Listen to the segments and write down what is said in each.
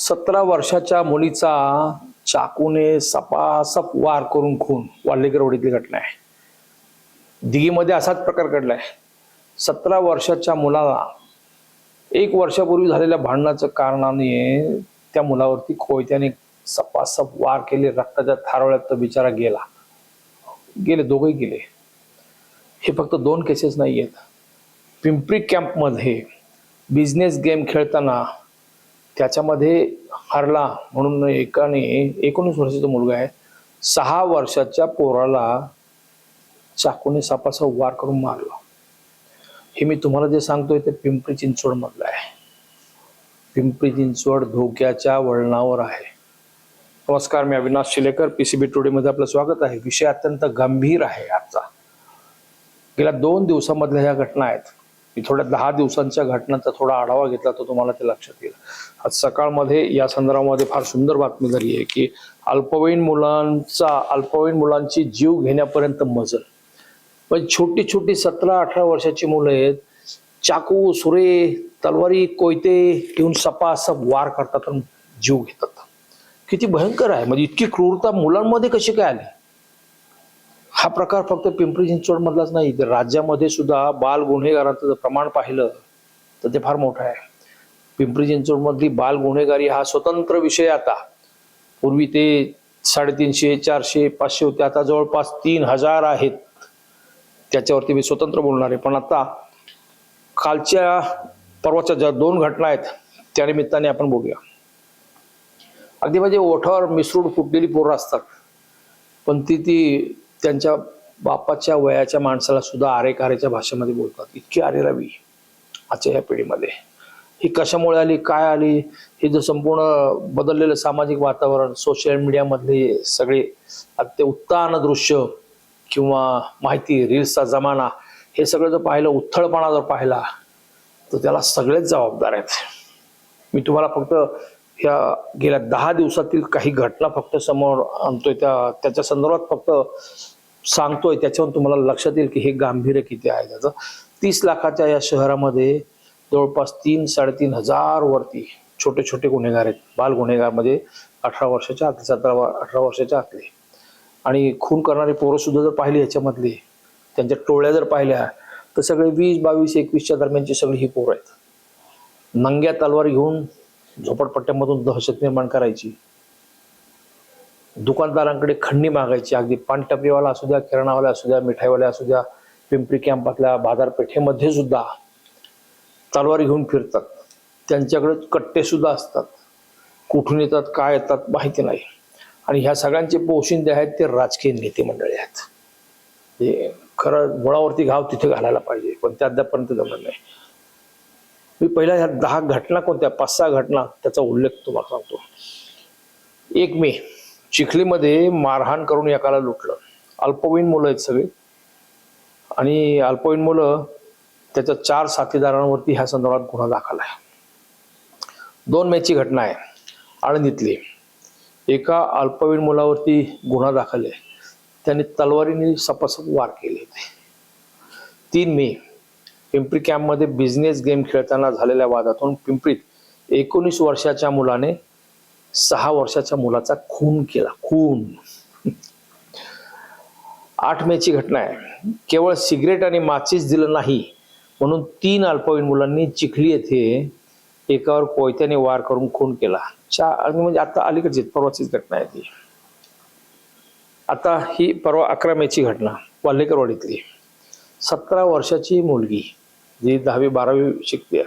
सतरा वर्षाच्या मुलीचा चाकूने सपासप वार करून खून. वाल्लेकरवडीतली घटना आहे. दिघीमध्ये असाच प्रकार घडलाय सतरा वर्षाच्या मुलाला एक वर्षापूर्वी झालेल्या भांडणाच्या कारणाने त्या मुलावरती कोयत्याने सपासप वार केले. रक्ताच्या थारोळ्यात तो बिचारा गेला. गेले दोघेही गेले. हे फक्त दोन केसेस नाही आहेत पिंपरी कॅम्पमध्ये बिझनेस गेम खेळताना त्याच्यामध्ये हरला म्हणून एकाने एकोणीस वर्षाचा मुलगा आहे. सहा वर्षाच्या पोराला चाकूने सापाचा वार करून मारला. हे मी तुम्हाला जे सांगतोय ते पिंपरी चिंचवड मधलं आहे. पिंपरी चिंचवड धोक्याच्या वळणावर आहे. नमस्कार मी अविनाश शिलेकर पीसीबी टुडे मध्ये आपलं स्वागत आहे. विषय अत्यंत गंभीर आहे आजचा. गेल्या दोन दिवसामधल्या ह्या घटना आहेत. मी थोड्या दहा दिवसांच्या घटनांचा थोडा आढावा घेतला तर तुम्हाला ते लक्षात येईल. आज सकाळमध्ये या संदर्भामध्ये फार सुंदर बातमी झाली आहे की अल्पवयीन मुलांचा अल्पवयीन मुलांची जीव घेण्यापर्यंत मजल. पण छोटी छोटी सतरा अठरा वर्षाची मुलं आहेत. चाकू सुरे तलवारी कोयते घेऊन सपासप वार करतात आणि जीव घेतात. किती भयंकर आहे. म्हणजे इतकी क्रूरता मुलांमध्ये कशी काय आली? हा प्रकार फक्त पिंपरी चिंचवडमधलाच नाही तर राज्यामध्ये सुद्धा बाल गुन्हेगारांचं जर प्रमाण पाहिलं तर ते फार मोठं आहे. पिंपरी चिंचवडमधली बाल गुन्हेगारी हा स्वतंत्र विषय आता. पूर्वी ते साडेतीनशे चारशे पाचशे होते आता जवळपास तीन हजार आहेत. त्याच्यावरती मी स्वतंत्र बोलणार आहे. पण आता कालच्या परवाच्या ज्या दोन घटना आहेत त्या निमित्ताने आपण बघूया. अगदी म्हणजे ओठावर मिसरूड फुटलेली पोरं असतात. पण ती ती त्यांच्या बापाच्या वयाच्या माणसाला सुद्धा आरेकारेच्या भाषेमध्ये बोलतात. इतकी आरेरावी आजच्या या पिढीमध्ये. ही कशामुळे आली काय आली? हे जे संपूर्ण बदललेलं सामाजिक वातावरण सोशल मीडियामधले सगळे ते उत्तान दृश्य किंवा माहिती रील्सचा जमाना हे सगळं जर पाहिलं उत्थळपणा जर पाहिला तर त्याला सगळेच जबाबदार आहेत. मी तुम्हाला फक्त ह्या गेल्या दहा दिवसातील काही घटना फक्त समोर आणतोय. त्या त्याच्या संदर्भात फक्त सांगतोय. त्याच्यावर तुम्हाला लक्षात येईल की हे गांभीर्य किती आहे त्याचं. तीस लाखाच्या या शहरामध्ये जवळपास तीन साडेतीन हजार वरती छोटे छोटे गुन्हेगार आहेत. बाल गुन्हेगारमध्ये अठरा वर्षाच्या आतले सतरा अठरा वर्षाच्या आतले. आणि खून करणारे पोरं सुद्धा जर पाहिली ह्याच्यामधली त्यांच्या टोळ्या जर पाहिल्या तर सगळे वीस बावीस एकवीसच्या दरम्यानची सगळी ही पोरं आहेत. नंग्या तलवार घेऊन झोपडपट्ट्यामधून दहशत निर्माण करायची. दुकानदारांकडे खंडणी मागायची. अगदी पानटपरीवाला असू द्या किराणावाला असू द्या मिठाईवाल्या असू द्या पिंपरी कॅम्पातल्या बाजारपेठेमध्ये सुद्धा तलवारी घेऊन फिरतात. त्यांच्याकडे कट्टे सुद्धा असतात. कुठून येतात काय येतात माहिती नाही. आणि ह्या सगळ्यांचे पोशिंदे आहेत ते राजकीय नेते मंडळी आहेत. हे खरं मुळावरती घाव तिथे घालायला पाहिजे पण ते अद्यापर्यंत जमलं नाही. मी पहिल्या ह्या दहा घटना कोणत्या? पाच सहा घटना त्याचा उल्लेख तुम्हाला सांगतो. एक मे चिखलीमध्ये मारहाण करून एकाला लुटलं. अल्पवयीन मुलं आहेत सगळे. आणि अल्पवयीन मुलं त्याच्या चार साथीदारांवरती ह्या संदर्भात गुन्हा दाखल आहे. दोन मेची घटना आहे. आळंदीतली. एका अल्पवयीन मुलावरती गुन्हा दाखल आहे. त्याने तलवारीने सपासप वार केले होते. तीन मे पिंपरी कॅम्पमध्ये बिझनेस गेम खेळताना झालेल्या वादातून पिंपरीत एकोणीस वर्षाच्या मुलाने सहा वर्षाच्या मुलाचा खून केला. खून. आठ मेची घटना आहे. केवळ सिगरेट आणि माचीस दिलं नाही म्हणून तीन अल्पवयीन मुलांनी चिखली येथे एकावर कोयत्याने वार करून खून केला. चार म्हणजे आता अलीकडची परवाचीच घटना आहे ती. आता ही परवा अकरा मेची घटना वाल्हेकरवाडीतली. सतरा वर्षाची मुलगी जी दहावी बारावी शिकते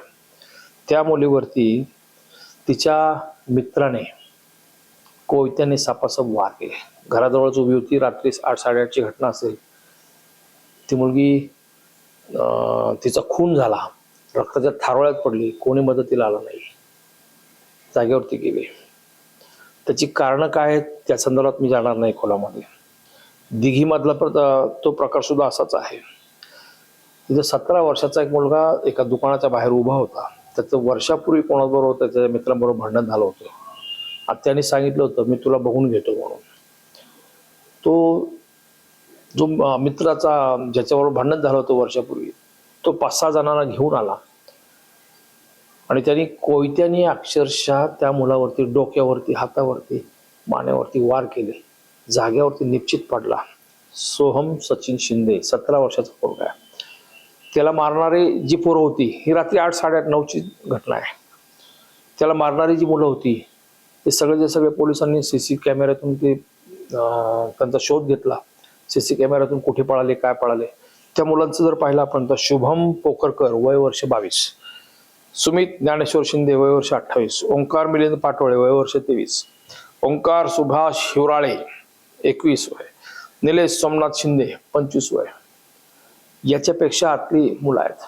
त्या मुलीवरती तिच्या मित्राने कोयत्याने सापासप वार केले. घराजवळच उभी होती. रात्री आठ साडेआठची घटना असेल. ती मुलगी तिचा खून झाला. रक्ताच्या थारोळ्यात पडली. कोणी मदतीला आलं नाही. जागेवरती गेली. त्याची कारणं काय आहेत? त्या संदर्भात मी जाणार नाही खोलामध्ये दिघीमधला तो प्रकार सुद्धा असाच आहे. तिथं सतरा वर्षाचा एक मुलगा एका दुकानाच्या बाहेर उभा होता. त्याचं वर्षापूर्वी कोणाबरोबर त्याच्या मित्रांबरोबर भांडण झालं होतं. आत्याने सांगितलं होतं मी तुला बघून घेतो म्हणून. तो जो मित्राचा ज्याच्याबरोबर भांडण झालं होतं वर्षापूर्वी तो पाच सहा जणांना घेऊन आला. आणि त्यांनी कोयत्याने अक्षरशः त्या मुलावरती डोक्यावरती हातावरती मानेवरती वार केले. जाग्यावरती निश्चित पडला. सोहम सचिन शिंदे सतरा वर्षाचा पोरगा आहे. त्याला मारणारे जी पोरं होती ही रात्री आठ साडेआठ नऊची घटना आहे. त्याला मारणारी जी मुलं होती ते सगळेचे सगळे पोलिसांनी सी सी कॅमेऱ्यातून ते त्यांचा शोध घेतला. सी सी कॅमेऱ्यातून कुठे पळाले काय पळाले. त्या मुलांचं जर पाहिलं आपण तर शुभम पोकरकर वय वर्ष बावीस. सुमित ज्ञानेश्वर शिंदे वय वर्ष अठ्ठावीस. ओंकार मिलिंद पाटोळे वय वर्ष तेवीस. ओंकार सुभाष हिवराळे एकवीस वय. निलेश सोमनाथ शिंदे पंचवीस वय. याच्यापेक्षा आतली मुलं आहेत.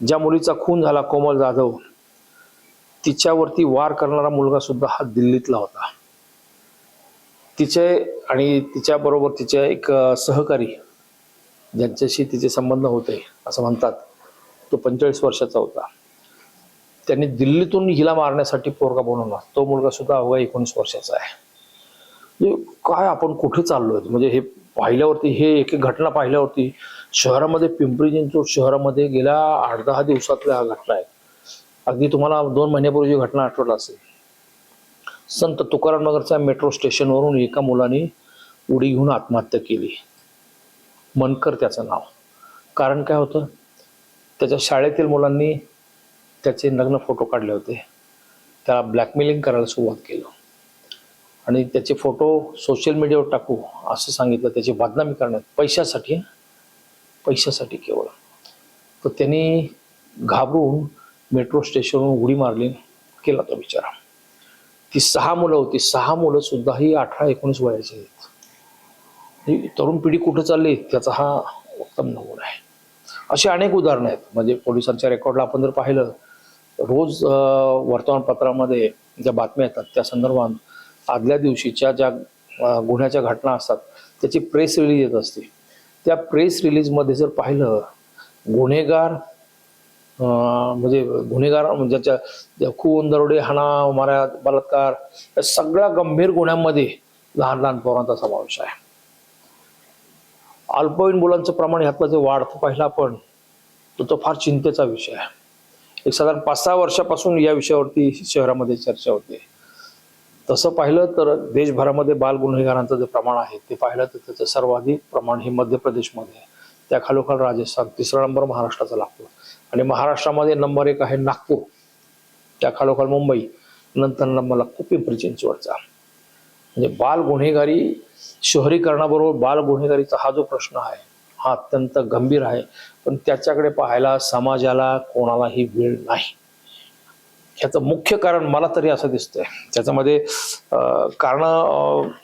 ज्या मुलीचा खून झाला कोमल जाधव तिच्यावरती वार करणारा मुलगा सुद्धा हा दिल्लीतला होता. तिचे आणि तिच्याबरोबर तिचे एक सहकारी ज्यांच्याशी तिचे संबंध होते असं म्हणतात तो पंचेचाळीस वर्षाचा होता. त्यांनी दिल्लीतून हिला मारण्यासाठी पोरगा बनवला. तो मुलगा सुद्धा अवघा एकोणीस वर्षाचा आहे. म्हणजे काय आपण कुठे चाललोय? म्हणजे हे पाहिल्यावरती हे एक एक घटना पाहिल्यावरती शहरामध्ये पिंपरी चिंचवड शहरामध्ये गेल्या आठ दहा दिवसातल्या घटना आहेत अगदी तुम्हाला दोन महिन्यापूर्वी घटना आठवत असेल. संत तुकाराम नगरच्या मेट्रो स्टेशनवरून एका मुलाने उडी घेऊन आत्महत्या केली. मनकर त्याचं नाव. कारण काय होतं? त्याच्या शाळेतील मुलांनी त्याचे नग्न फोटो काढले होते. त्याला ब्लॅकमेलिंग करायला सुरुवात केलं. आणि त्याचे फोटो सोशल मीडियावर टाकू असं सांगितलं. त्याची बदनामी करण्यात पैशासाठी पैशासाठी केवळ. तर त्यांनी घाबरून मेट्रो स्टेशनवरून उडी मारली केला तो बिचारा. ती सहा मुलं होती. सहा मुलं सुद्धा ही अठरा एकोणीस वयाची आहेत. तरुण पिढी कुठं चालली? त्याचा हा उत्तम नमुना आहे. अशी अनेक उदाहरणं आहेत. म्हणजे पोलिसांच्या रेकॉर्डला आपण जर पाहिलं रोज वर्तमानपत्रामध्ये ज्या बातम्या येतात त्या संदर्भात आदल्या दिवशीच्या ज्या गुन्ह्याच्या घटना असतात त्याची प्रेस रिलीज येत असते. त्या प्रेस रिलीजमध्ये जर पाहिलं गुन्हेगार अं, म्हणजे गुन्हेगार म्हणजे ज्याच्या खून दरोडे हाणा मारा बलात्कार या सगळ्या गंभीर गुन्ह्यांमध्ये लहान लहान पोरांचा समावेश आहे. अल्पवयीन मुलांचं प्रमाण ह्यातलं जे वाढतं पाहिलं आपण तर तो फार चिंतेचा विषय आहे. एक साधारण पाच सहा वर्षापासून या विषयावरती शहरामध्ये चर्चा होते. तसं पाहिलं तर देशभरामध्ये बाल गुन्हेगारांचं जे प्रमाण आहे ते पाहिलं तर त्याचं सर्वाधिक प्रमाण हे मध्य प्रदेशमध्ये आहे. त्या खालोखाल राजस्थान तिसरा नंबर महाराष्ट्राचा लागतो आणि महाराष्ट्रामध्ये नंबर एक आहे नागपूर. त्या खालोखाल मुंबई नंतर नंबर लागतो पिंपरी चिंचवडचा म्हणजे बाल गुन्हेगारी शहरीकरणाबरोबर बाल गुन्हेगारीचा हा जो प्रश्न आहे हा अत्यंत गंभीर आहे. पण त्याच्याकडे पाहायला समाजाला कोणालाही वेळ नाही. ह्याचं मुख्य कारण मला तरी असं दिसतंय. त्याच्यामध्ये कारण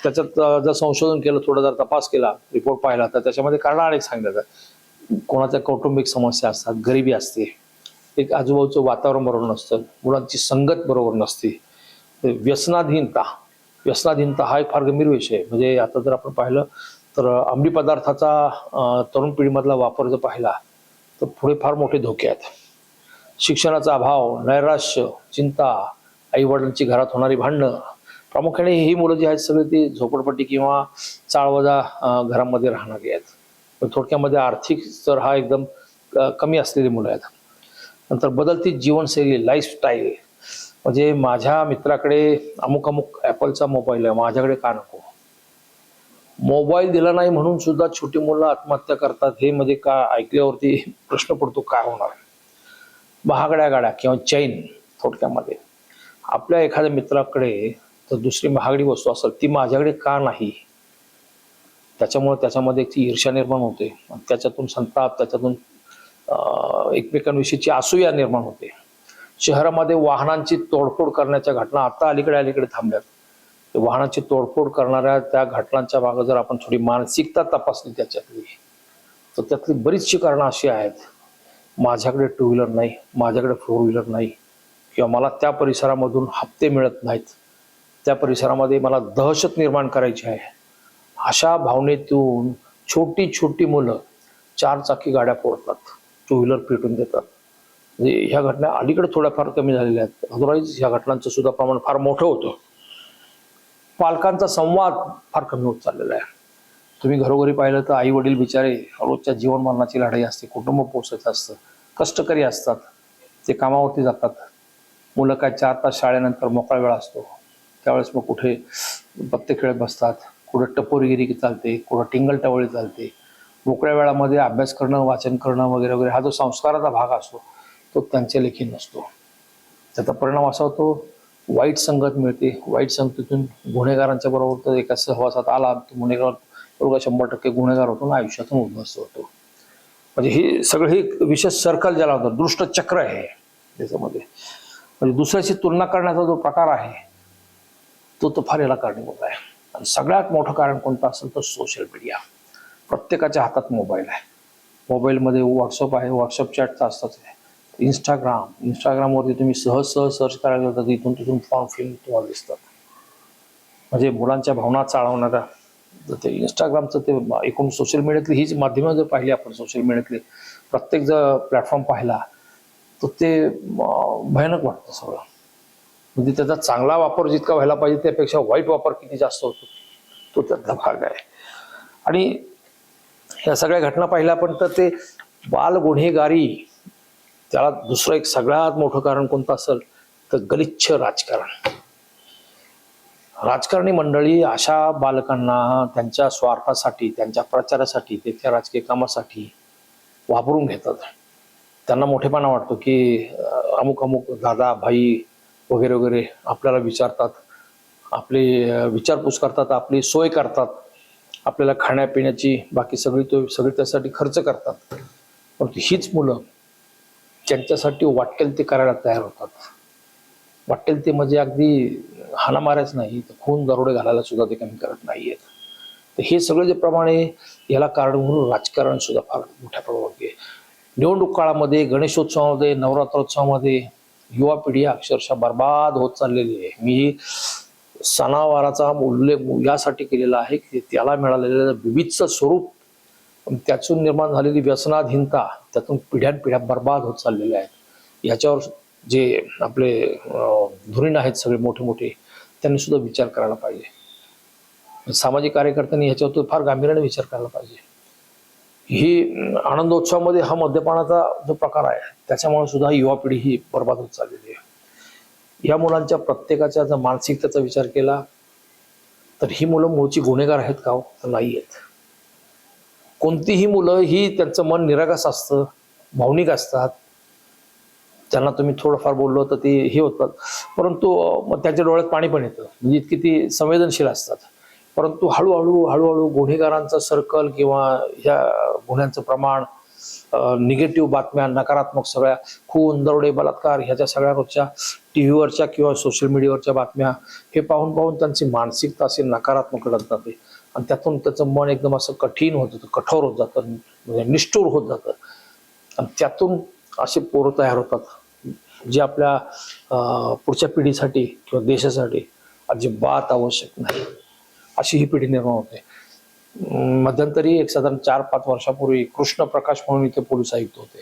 त्याच्यात जर संशोधन केलं थोडं जर तपास केला रिपोर्ट पाहिला तर त्याच्यामध्ये कारण अनेक सांगितलं कोणाच्या कौटुंबिक समस्या असतात गरिबी असते. एक आजूबाजूचं वातावरण बरोबर नसतं मुलांची संगत बरोबर नसते. व्यसनाधीनता व्यसनाधीनता हा एक फार गंभीर विषय आहे. म्हणजे आता जर आपण पाहिलं तर अंमली पदार्थाचा तरुण पिढीमधला वापर जर पाहिला तर पुढे फार मोठे धोके आहेत. शिक्षणाचा अभाव नैराश्य चिंता आई वडिलांची घरात होणारी भांडणं. प्रामुख्याने ही मुलं जी आहेत सगळी ती झोपडपट्टी किंवा चाळवजा घरामध्ये राहणारी आहेत. पण थोडक्यामध्ये आर्थिक स्तर हा एकदम कमी असलेली मुलं आहेत. नंतर बदलती जीवनशैली लाईफस्टाईल म्हणजे माझ्या मित्राकडे अमुक अमुक ॲपलचा मोबाईल आहे माझ्याकडे का नको? मोबाईल दिला नाही म्हणून सुद्धा छोटी मुलं आत्महत्या करतात हे म्हणजे का ऐकल्यावरती प्रश्न पडतो काय होणार? महागड्या गाड्या किंवा चैन थोडक्यामध्ये. आपल्या एखाद्या मित्राकडे तर दुसरी महागडी वस्तू असेल ती माझ्याकडे का नाही? त्याच्यामुळे त्याच्यामध्ये ती ईर्ष्या निर्माण होते. आणि त्याच्यातून संताप त्याच्यातून एकमेकांविषयीची असूया निर्माण होते. शहरामध्ये वाहनांची तोडफोड करण्याच्या घटना आता अलीकडे अलीकडे थांबल्यात. वाहनांची तोडफोड करणाऱ्या त्या घटनांच्या मागे जर आपण थोडी मानसिकता तपासली त्याच्यातली तर त्यातली बरीचशी कारणं अशी आहेत. माझ्याकडे टू व्हीलर नाही माझ्याकडे फोर व्हीलर नाही किंवा मला त्या परिसरामधून हप्ते मिळत नाहीत. त्या परिसरामध्ये मला दहशत निर्माण करायची आहे. अशा भावनेतून छोटी छोटी मुलं चार चाकी गाड्या फोडतात टू व्हीलर पेटून देतात. म्हणजे ह्या घटना अलीकडे थोड्याफार कमी झालेल्या आहेत. अदरवाईज ह्या घटनांचं सुद्धा प्रमाण फार मोठं होतं. पालकांचा संवाद फार कमी होत चाललेला आहे. तुम्ही घरोघरी पाहिलं तर आई वडील बिचारे रोजच्या जीवन मरणाची लढाई असते कुटुंब पोसायचं असतं कष्टकरी असतात ते कामावरती जातात. मुलं काय चार तास शाळेनंतर मोकळा वेळ असतो. त्यावेळेस मग कुठे पत्ते खेळत बसतात कुठं टपोरीगिरी चालते कुठं टिंगल टवळी चालते. मोकळ्या वेळामध्ये अभ्यास करणं वाचन करणं वगैरे वगैरे हा जो संस्काराचा भाग असतो तो त्यांच्या लेखी नसतो. त्याचा परिणाम असा होतो वाईट संगत मिळते. वाईट संगतीतून गुन्हेगारांच्या बरोबर तर एका सहवासात आला तो गुन्हेगार बरोबर शंभर टक्के गुन्हेगार होतो ना आयुष्यातून उद्ध्वस्त होतो. म्हणजे हे सगळं हे विशेष सर्कल ज्याला होतं दृष्ट चक्र आहे त्याच्यामध्ये म्हणजे दुसऱ्याची तुलना करण्याचा जो प्रकार आहे तो तो फार याला कारणीभूत आहे. आणि सगळ्यात मोठं कारण कोणतं असेल तर सोशल मीडिया प्रत्येकाच्या हातात मोबाईल आहे. मोबाईलमध्ये व्हॉट्सअप आहे व्हॉट्सअप चॅट तर असतात इंस्टाग्राम इंस्टाग्रामवरती तुम्ही सहज सहज सर्च करायला जातात इथून तिथून फॉर्म फिल तुम्हाला दिसतात. म्हणजे मुलांच्या भावना चाळवणाऱ्या ते इंस्टाग्रामचं ते एकूण सोशल मीडियातली ही जी माध्यमं जर पाहिली आपण सोशल मीडियातले प्रत्येक जर प्लॅटफॉर्म पाहिला तर ते भयानक वाटतं सगळं. म्हणजे त्याचा चांगला वापर जितका व्हायला पाहिजे त्यापेक्षा वाईट वापर किती जास्त होतो तो त्यातला भाग आहे. आणि ह्या सगळ्या घटना पाहिल्या पण तर ते बाल गुन्हेगारी त्याला दुसरं एक सगळ्यात मोठं कारण कोणतं असेल तर गलिच्छ राजकारण. राजकारणी मंडळी अशा बालकांना त्यांच्या स्वार्थासाठी त्यांच्या प्रचारासाठी त्यांच्या राजकीय कामासाठी वापरून घेतात. त्यांना मोठेपणा वाटतो की अमुक अमुक दादा भाई वगैरे वगैरे आपल्याला विचारतात. आपली विचारपूस करतात आपली सोय करतात. आपल्याला खाण्यापिण्याची बाकी सगळी तो सगळी त्यासाठी खर्च करतात. परंतु हीच मुलं त्यांच्यासाठी वाटेल ते करायला तयार होतात. वाटेल ते म्हणजे अगदी हाणामाऱ्याच नाही. तर खून दरोडे घालायला सुद्धा ते कमी करत नाहीयेत. तर हे सगळं जे प्रमाणे याला कारण म्हणून राजकारण सुद्धा फार मोठ्या प्रमाणात आहे. निवडणूक काळामध्ये गणेशोत्सवामध्ये नवरात्रोत्सवामध्ये युवा पिढी अक्षरशः बर्बाद होत चाललेली आहे. मी सणावाराचा उल्लेख यासाठी केलेला आहे की त्याला मिळालेलं विविधचं स्वरूप पण त्यातून निर्माण झालेली व्यसनाधीनता त्यातून पिढ्यानपिढ्या बर्बाद होत चाललेल्या आहेत. याच्यावर जे आपले धुरीण आहेत सगळे मोठे मोठे त्यांनी सुद्धा विचार करायला पाहिजे. सामाजिक कार्यकर्त्यांनी ह्याच्यावर फार गांभीर्याने विचार करायला पाहिजे. ही आनंदोत्सवामध्ये हा मद्यपानाचा जो प्रकार आहे त्याच्यामुळे सुद्धा युवा पिढी ही बर्बाद होत चाललेली आहे. या मुलांच्या प्रत्येकाच्या जर मानसिकतेचा विचार केला तर ही मुलं मूळची गुन्हेगार आहेत का हो? तर नाही आहेत. कोणतीही मुलं ही त्यांचं मन निरागस असतं भावनिक असतात त्यांना तुम्ही थोडंफार बोललो तर ते हे होतात परंतु मग त्यांच्या डोळ्यात पाणी पण येतं. म्हणजे इतकी ती संवेदनशील असतात. परंतु हळूहळू हळूहळू गुन्हेगारांचं सर्कल किंवा ह्या गुन्ह्यांचं प्रमाण निगेटिव्ह बातम्या नकारात्मक सगळ्या खून दरोडे बलात्कार ह्याच्या सगळ्या रोजच्या टी व्हीवरच्या किंवा सोशल मीडियावरच्या बातम्या हे पाहून पाहून त्यांची मानसिकता अशी नकारात्मक घडत जाते. आणि त्यातून त्याचं मन एकदम असं कठीण होत जातं कठोर होत जातं म्हणजे निष्ठूर होत जातं. आणि त्यातून असे पोरं तयार होतात. जे आपल्या पुढच्या पिढीसाठी किंवा देशासाठी अजिबात आवश्यक नाही. अशी ही पिढी निर्माण होते. मध्यंतरी एक साधारण चार पाच वर्षापूर्वी कृष्ण प्रकाश म्हणून इथे पोलीस आयुक्त होते.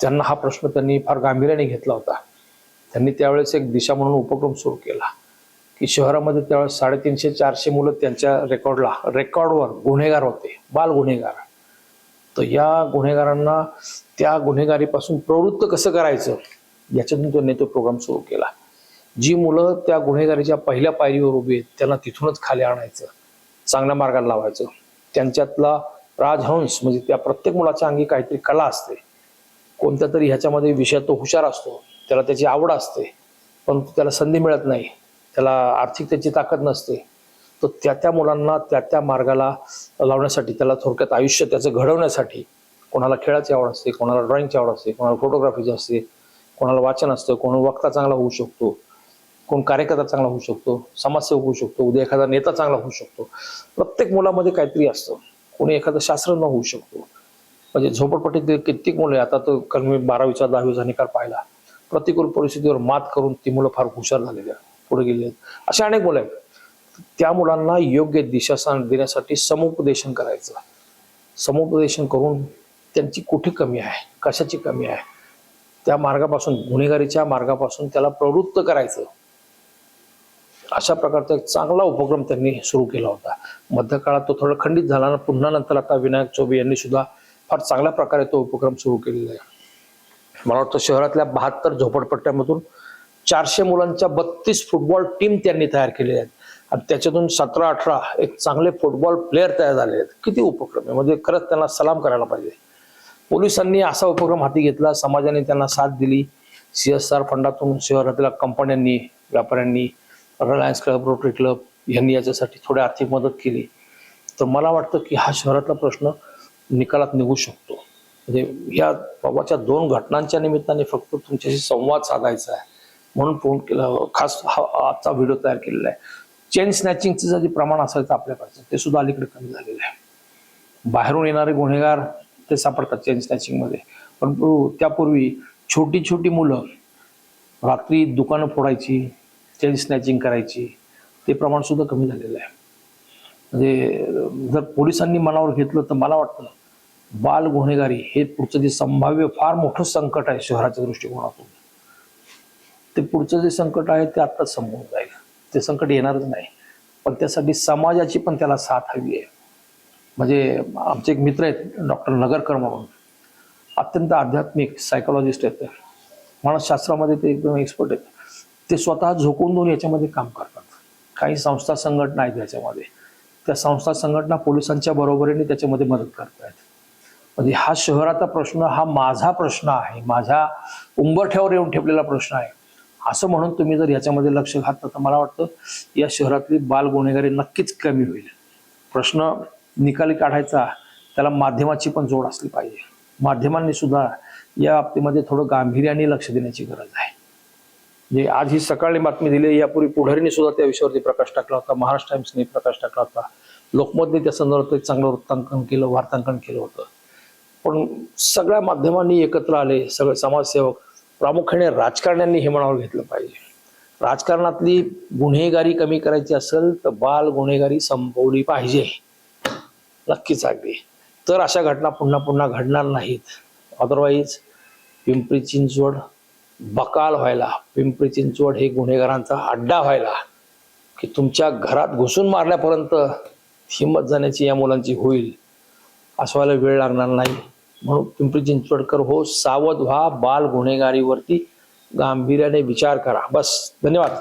त्यांना हा प्रश्न त्यांनी फार गांभीर्याने घेतला होता. त्यांनी त्यावेळेस एक दिशा म्हणून उपक्रम सुरू केला की शहरामध्ये त्यावेळेस साडेतीनशे चारशे मुलं त्यांच्या रेकॉर्डला रेकॉर्डवर गुन्हेगार होते बाल गुन्हेगार. तर या गुन्हेगारांना त्या गुन्हेगारीपासून प्रवृत्त कसं करायचं? याच्यातून त्यांनी तो प्रोग्राम सुरू केला. जी मुलं त्या गुन्हेगारीच्या पहिल्या पायरीवर उभी आहेत त्यांना तिथूनच खाली आणायचं चांगल्या मार्गाला लावायचं. त्यांच्यातला राजहंस म्हणजे त्या प्रत्येक मुलाच्या अंगी काहीतरी कला असते. कोणत्या तरी ह्याच्यामध्ये विषयात तो हुशार असतो त्याला त्याची आवड असते परंतु त्याला संधी मिळत नाही त्याला आर्थिक त्याची ताकद नसते. तर त्या त्या मुलांना त्या त्या मार्गाला लावण्यासाठी त्याला थोडक्यात आयुष्य त्याचं घडवण्यासाठी कोणाला खेळाची आवड असते कोणाला ड्रॉइंगची आवड असते कोणाला फोटोग्राफीची असते कोणाला वाचन असतं कोण वक्ता चांगला होऊ शकतो कोण कार्यकर्ता चांगला होऊ शकतो समाजसेवक होऊ शकतो उद्या एखादा नेता चांगला होऊ शकतो. प्रत्येक मुलामध्ये काहीतरी असतं. कोणी एखादा शास्त्रज्ञ होऊ शकतो. म्हणजे झोपडपट्टीतील कित्येक मुले आता तर कारण मी बारावीचा दहावीचा निकाल पाहिला. प्रतिकूल परिस्थितीवर मात करून ती मुलं फार हुशार झालेली आहेत. पुढे गेली आहेत. अशा अनेक मुलं आहेत. त्या मुलांना योग्य दिशा देण्यासाठी समुपदेशन करायचं. समुपदेशन करून त्यांची कुठे कमी आहे? कशाची कमी आहे? त्या मार्गापासून गुन्हेगारीच्या मार्गापासून त्याला प्रवृत्त करायचं. अशा प्रकारचा एक चांगला उपक्रम त्यांनी सुरू केला होता. मध्यकाळात तो थोडा खंडित झाला पुन्हा नंतर आता विनायक चौबे यांनी सुद्धा फार चांगल्या प्रकारे तो उपक्रम सुरू केलेला आहे. मला वाटतं शहरातल्या बहात्तर झोपडपट्ट्यामधून चारशे मुलांच्या बत्तीस फुटबॉल टीम त्यांनी तयार केलेल्या आहेत. आणि त्याच्यातून सतरा अठरा एक चांगले फुटबॉल प्लेअर तयार झाले आहेत. किती उपक्रम आहे. म्हणजे खरंच त्यांना सलाम करायला पाहिजे. पोलिसांनी असा उपक्रम हाती घेतला. समाजाने त्यांना साथ दिली. सी एस आर फंडातून शहरातल्या कंपन्यांनी व्यापाऱ्यांनी रिलायन्स क्लब रोटरी क्लब यांनी याच्यासाठी थोडी आर्थिक मदत केली. तर मला वाटतं की हा शहरातला प्रश्न निकालात निघू शकतो. म्हणजे या बाबाच्या दोन घटनांच्या निमित्ताने फक्त तुमच्याशी संवाद साधायचा आहे. म्हणून फोन केला. खास हा आजचा व्हिडिओ तयार केलेला आहे. चेन स्नॅचिंगचं जे प्रमाण असायचं आपल्याकडचं ते सुद्धा अलीकडे कमी झालेलं आहे. बाहेरून येणारे गुन्हेगार ते सापडतात चेन स्नॅचिंगमध्ये परंतु त्यापूर्वी छोटी छोटी मुलं रात्री दुकानं फोडायची चेन स्नॅचिंग करायची ते प्रमाणसुद्धा कमी झालेलं आहे. म्हणजे जर पोलिसांनी मनावर घेतलं तर मला वाटतं बाल गुन्हेगारी हे पुढचं जे संभाव्य फार मोठं संकट आहे शहराच्या दृष्टिकोनातून. ते पुढचं जे संकट आहे ते आत्ताच समोर जाईल. ते संकट येणारच नाही. पण त्यासाठी समाजाची पण त्याला साथ हवी आहे. म्हणजे आमचे एक मित्र आहेत डॉक्टर नगरकर म्हणून. अत्यंत आध्यात्मिक सायकोलॉजिस्ट आहेत ते. मानसशास्त्रामध्ये ते एकदम एक्सपर्ट आहेत. ते स्वतः झोकून देऊन याच्यामध्ये काम करतात. काही संस्था संघटना आहेत याच्यामध्ये. त्या संस्था संघटना पोलिसांच्या बरोबरीने त्याच्यामध्ये मदत करतायत. म्हणजे हा शहराचा प्रश्न हा माझा प्रश्न आहे. माझ्या उंबरठ्यावर येऊन ठेवलेला प्रश्न आहे. असं म्हणून तुम्ही जर याच्यामध्ये लक्ष घातलं तर मला वाटतं या शहरातली बाल गुन्हेगारी नक्कीच कमी होईल. प्रश्न निकाली काढायचा त्याला माध्यमाची पण जोड असली पाहिजे. माध्यमांनी सुद्धा या बाबतीमध्ये थोडं गांभीर्याने लक्ष देण्याची गरज आहे. जे आज ही सकाळी बातमी दिली यापूर्वी पुढारीने सुद्धा त्या विषयावरती प्रकाश टाकला होता महाराष्ट्र टाइम्सने प्रकाश टाकला होता. लोकमतने त्या संदर्भात चांगलं वृत्तांकन केलं वार्तांकन केलं होतं. पण सगळ्या माध्यमांनी एकत्र आले सगळे समाजसेवक प्रामुख्याने राजकारण्यांनी हे मनावर घेतलं पाहिजे. राजकारणातली गुन्हेगारी कमी करायची असेल तर बाल गुन्हेगारी संपवली पाहिजे. नक्कीच अगदी. तर अशा घटना पुन्हा पुन्हा घडणार नाहीत. अदरवाईज पिंपरी चिंचवड बकाल व्हायला पिंपरी चिंचवड हे गुन्हेगारांचा अड्डा व्हायला की तुमच्या घरात घुसून मारल्यापर्यंत हिंमत जाण्याची या मुलांची होईल असं व्हायला वेळ लागणार नाही. म्हणून पिंपरी चिंचवडकर हो सावध व्हा बाल गुन्हेगारीवरती गांभीर्याने विचार करा. बस धन्यवाद.